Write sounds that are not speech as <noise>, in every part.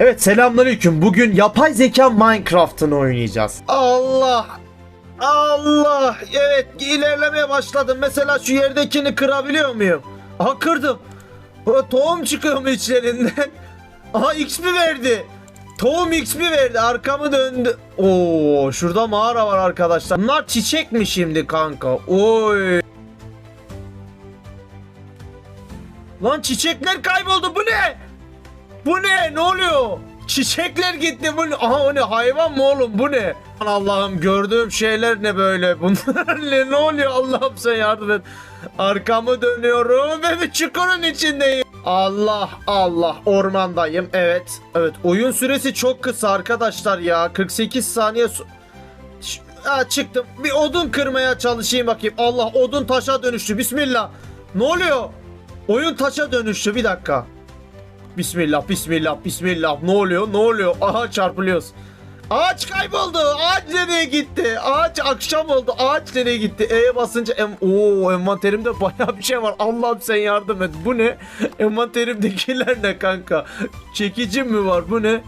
Evet selamünaleyküm. Bugün yapay zeka Minecraft'ını oynayacağız. Allah! Allah! Evet ilerlemeye başladım. Mesela şu yerdekini kırabiliyor muyum? Aha kırdım. Tohum çıkıyor mu içlerinden? <laughs> Aha XP verdi. Tohum XP verdi. Arkamı döndü. Oo, şurada mağara var arkadaşlar. Bunlar çiçek mi şimdi kanka? Oy. Lan çiçekler kayboldu. Bu ne? Bu ne? Ne oluyor? Çiçekler gitti. Bu ne? Aha o ne? Hayvan mı oğlum? Bu ne? Allah'ım gördüğüm şeyler ne böyle? <laughs> Bunlar ne? Ne oluyor? Allah'ım sen yardım et. Arkamı dönüyorum ve bir çukurun içindeyim. Allah Allah ormandayım. Evet. Evet oyun süresi çok kısa arkadaşlar ya. 48 saniye Ha, çıktım. Bir odun kırmaya çalışayım bakayım. Allah odun taşa dönüştü. Bismillah. Ne oluyor? Oyun taşa dönüştü. Bir dakika. Bismillah, bismillah, bismillah. Ne oluyor? Ne oluyor? Aha çarpılıyoruz. Ağaç kayboldu. Ağaç nereye gitti? Ağaç akşam oldu. Ağaç nereye gitti? E'ye basınca em Oo, envanterimde <laughs> bayağı bir şey var. Allah'ım sen yardım et. Bu ne? Envanterimdekiler ne kanka? Çekicim mi var? Bu ne?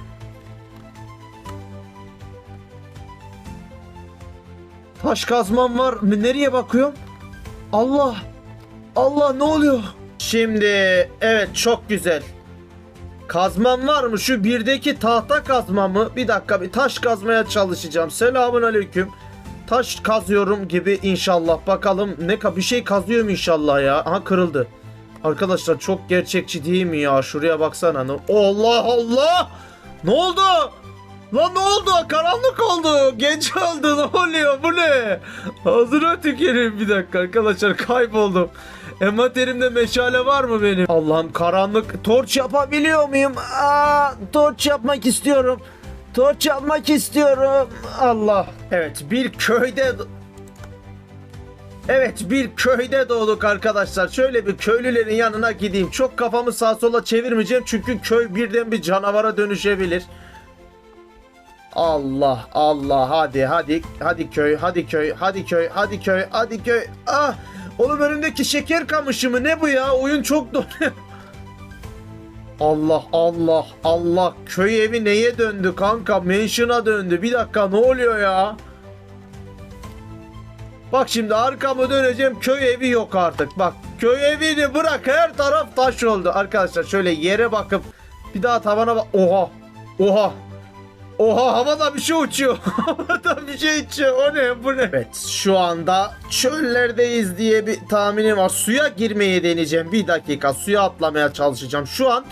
Taş kazmam var. Nereye bakıyorum? Allah. Allah ne oluyor? Şimdi evet çok güzel. Kazmam var mı? Şu birdeki tahta kazma mı? Bir dakika bir taş kazmaya çalışacağım. Selamun aleyküm. Taş kazıyorum gibi inşallah. Bakalım ne bir şey kazıyorum inşallah ya. Aha kırıldı. Arkadaşlar çok gerçekçi değil mi ya? Şuraya baksana. Allah Allah! Ne oldu? Lan ne oldu? Karanlık oldu. Genç oldu. Ne oluyor? Bu ne? Ağzına tüküreyim bir dakika arkadaşlar. Kayboldum. Envanterimde meşale var mı benim? Allah'ım karanlık. Torç yapabiliyor muyum? Aa, torç yapmak istiyorum. Torç yapmak istiyorum. Allah. Evet bir köyde Evet bir köyde doğduk arkadaşlar. Şöyle bir köylülerin yanına gideyim. Çok kafamı sağa sola çevirmeyeceğim çünkü köy birden bir canavara dönüşebilir. Allah Allah hadi hadi hadi köy hadi köy hadi köy hadi köy hadi köy. Ah oğlum önümdeki şeker kamışı mı ne bu ya? Oyun çok donuyor. <laughs> Allah Allah Allah köy evi neye döndü kanka? Mansion'a döndü. Bir dakika ne oluyor ya? Bak şimdi arkamı döneceğim köy evi yok artık. Bak köy evini bırak her taraf taş oldu. Arkadaşlar şöyle yere bakıp bir daha tavana bak. Oha. Oha. Oha havada bir şey uçuyor. <laughs> havada bir şey uçuyor. O ne bu ne? Evet şu anda çöllerdeyiz diye bir tahminim var. Suya girmeyi deneyeceğim. Bir dakika suya atlamaya çalışacağım. Şu an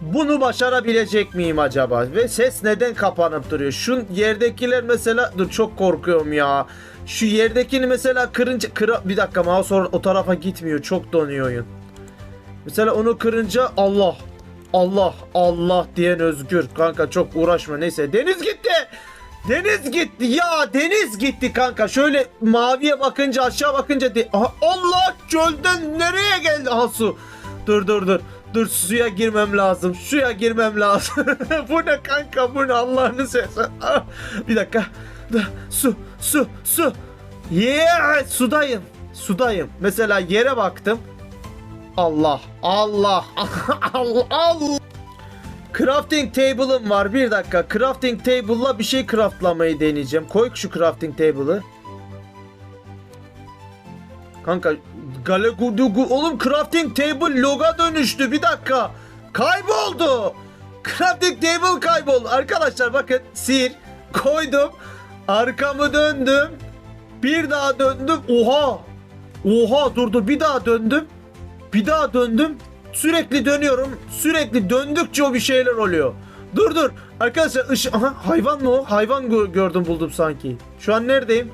bunu başarabilecek miyim acaba? Ve ses neden kapanıp duruyor? Şu yerdekiler mesela dur çok korkuyorum ya. Şu yerdekini mesela kırınca kıra bir dakika mouse o, tarafa gitmiyor. Çok donuyor oyun. Mesela onu kırınca Allah Allah Allah diyen özgür. Kanka çok uğraşma neyse. Deniz gitti. Deniz gitti ya deniz gitti kanka. Şöyle maviye bakınca aşağı bakınca de Aha, Allah çölden nereye geldi? Aha su. Dur dur dur. Dur suya girmem lazım. Suya girmem lazım. <laughs> bu ne kanka bu ne Allah'ını seversen. Ah, Bir dakika. Da- Su su su. Yeah sudayım. Sudayım. Mesela yere baktım. Allah Allah <laughs> Allah Allah. Crafting table'ım var. Bir dakika. Crafting table'la bir şey craftlamayı deneyeceğim. Koy şu crafting table'ı. Kanka Galegudugu Oğlum crafting table loga dönüştü. Bir dakika. Kayboldu. Crafting table kayboldu. Arkadaşlar bakın sihir. Koydum. Arkamı döndüm. Bir daha döndüm. Oha! Oha dur dur. Bir daha döndüm bir daha döndüm. Sürekli dönüyorum. Sürekli döndükçe o bir şeyler oluyor. Dur dur. Arkadaşlar ışı... Aha hayvan mı o? Hayvan gö- gördüm buldum sanki. Şu an neredeyim?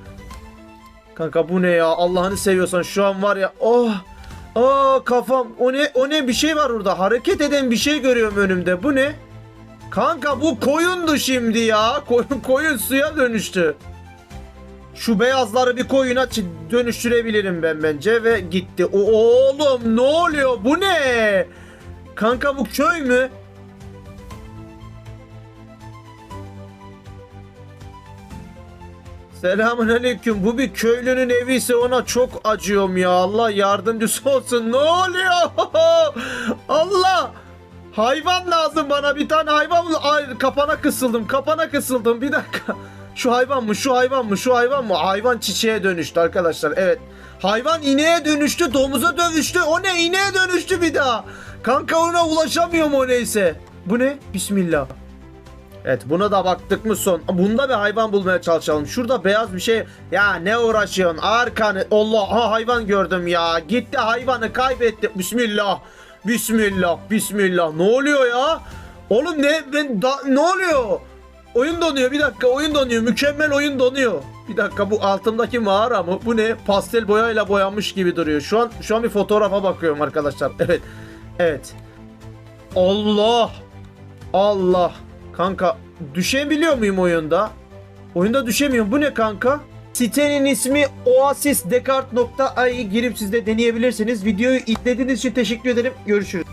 Kanka bu ne ya? Allah'ını seviyorsan şu an var ya. Oh. Aa kafam. O ne? O ne? Bir şey var orada. Hareket eden bir şey görüyorum önümde. Bu ne? Kanka bu koyundu şimdi ya. Koyun koyun suya dönüştü. Şu beyazları bir koyuna dönüştürebilirim ben bence ve gitti. O oğlum ne oluyor? Bu ne? Kanka bu köy mü? Selamun aleyküm. Bu bir köylünün evi ise ona çok acıyorum ya. Allah yardımcısı olsun. Ne oluyor? <laughs> Allah! Hayvan lazım bana bir tane hayvan Ay kapana kısıldım kapana kısıldım bir dakika. Şu hayvan mı şu hayvan mı şu hayvan mı? Hayvan çiçeğe dönüştü arkadaşlar evet. Hayvan ineğe dönüştü domuza dönüştü o ne ineğe dönüştü bir daha. Kanka ona ulaşamıyorum o neyse. Bu ne? Bismillah. Evet buna da baktık mı son. Bunda bir hayvan bulmaya çalışalım. Şurada beyaz bir şey. Ya ne uğraşıyorsun? Arkanı. Allah ha hayvan gördüm ya. Gitti hayvanı kaybetti. Bismillah. Bismillah. Bismillah. Ne oluyor ya? Oğlum ne ben da, ne oluyor? Oyun donuyor. Bir dakika oyun donuyor. Mükemmel oyun donuyor. Bir dakika bu altımdaki mağara mı? Bu ne? Pastel boyayla boyanmış gibi duruyor. Şu an şu an bir fotoğrafa bakıyorum arkadaşlar. Evet. Evet. Allah. Allah. Kanka düşebiliyor muyum oyunda? Oyunda düşemiyorum. Bu ne kanka? Sitenin ismi oasisdekart.ai girip siz de deneyebilirsiniz. Videoyu izlediğiniz için teşekkür ederim. Görüşürüz.